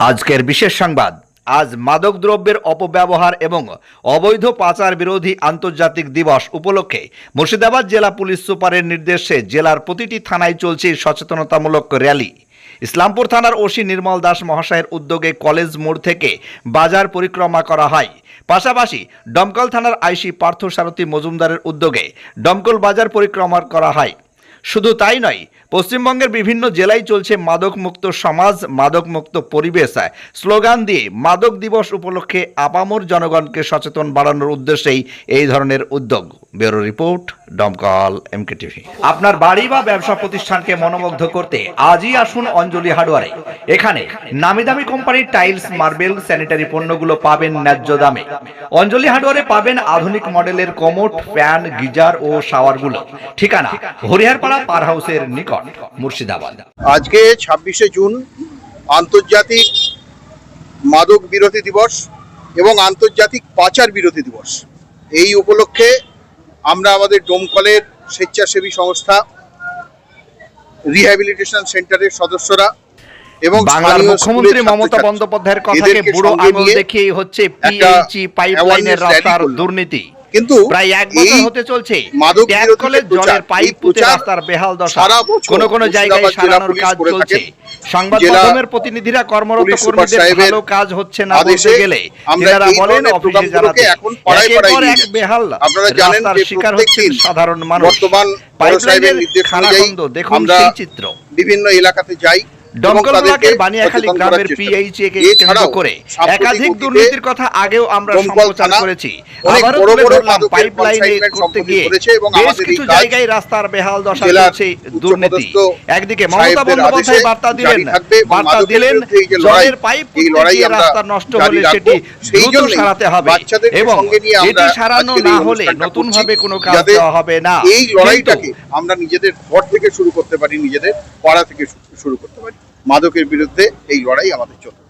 আজকের বিশেষ সংবাদ, আজ মাদক দ্রব্যের অপব্যবহার এবং অবৈধ পাচার বিরোধী আন্তর্জাতিক দিবস উপলক্ষে মুর্শিদাবাদ জেলা পুলিশ সুপারের নির্দেশে জেলার প্রতিটি থানায় চলছে সচেতনতামূলক র্যালি। ইসলামপুর থানার ওসি নির্মল দাস মহাশয়ের উদ্যোগে কলেজ মোড় থেকে বাজার পরিক্রমা করা হয়। পাশাপাশি ডমকল থানার আইসি পার্থ সারথী মজুমদারের উদ্যোগে ডমকল বাজার পরিক্রমা করা হয়। শুধু তাই নয়, পশ্চিমবঙ্গের বিভিন্ন জেলায় চলছে মাদক মুক্ত সমাজ মাদক মুক্ত পরিবেশ। স্লোগান দিয়ে মাদক দিবস উপলক্ষে আপামর জনগণকে সচেতন বাড়ানোর উদ্দেশ্যেই এই ধরনের উদ্যোগ। Bureau report Domkal MK TV. আপনার বাড়ি বা ব্যবসা প্রতিষ্ঠানকে মনোমুগ্ধ করতে আজই আসুন অঞ্জলি হার্ডওয়ারে। এখানে নামি দামি কোম্পানির টাইলস, মার্বেল, স্যানিটারি পণ্যগুলো পাবেন ন্যায্য দামে। অঞ্জলি হার্ডওয়ারে পাবেন আধুনিক মডেলের কমোট, ফ্যান, গিজার ও শাওয়ারগুলো। ঠিকানা, হরিহারপাড়া পার হাউসের নিকট মুর্শিদাবাদ। আজকে ছাব্বিশে জুন আন্তর্জাতিক মাদক বিরোধী দিবস এবং আন্তর্জাতিক পাচার বিরোধী দিবস। এই উপলক্ষে আমরা আমাদের ডোমকলের স্বেচ্ছাসেবী সংস্থা রিহ্যাবিলিটেশন সেন্টারের সদস্যরা এবং বাংলার মুখ্যমন্ত্রী মমতা বন্দ্যোপাধ্যায়ের কথাকে বুড়ো আঙুল হচ্ছে পিএইচই পাইপলাইনের রাস্তার দুর্নীতি। কিন্তু প্রায় এক বছর হতে চলছে। ট্যাপ কলের জলের পাইপ পুঁতে রাস্তার বেহাল দশা। কোন কোন জায়গায় সারানোর কাজ চলছে। সংবাদ মাধ্যমের প্রতিনিধিরা কর্মরত কর্মীদের ভালো কাজ হচ্ছে না বলতে গেলে বলেন অফিসে জানাতে একের এক বেহাল আপনারা জানেন রাস্তার যে শিকার দিন সাধারণ মানুষ। বর্তমান পাইপলাইনের খানাখন্দ দেখুন সেই চিত্র। বিভিন্ন এলাকাতে যাই দমকল ব্লকের বানিয়াখালী গ্রামের পিএইচএ কে কেন্দ্র করে একাধিক দুর্নীতির কথা আগেও আমরা সম্প্রচার করেছি। আবারও তুলে ধরলাম পাইপলাইনে করতে গিয়ে বেশ কিছু জায়গায় রাস্তার বেহাল দশা চলছে দুর্নীতি। একদিকে মমতা বন্দ্যোপাধ্যায় বার্তা দিলেন বার্তা দিলেন জলের পাইপ গিয়ে রাস্তা নষ্ট হলে সেটি দ্রুত সারাতে হবে। এবং এটি সারানো না হলে নতুনভাবে করছি, কোনো কাজ দেওয়া হবে না। এই লড়াইটাকে আমরা নিজেদের ঘর থেকে শুরু করতে পারি নিজেদের পাড়া থেকে শুরু করতে পারি। মাদকের বিরুদ্ধে এই লড়াই আমাদের চলতে থাকবে।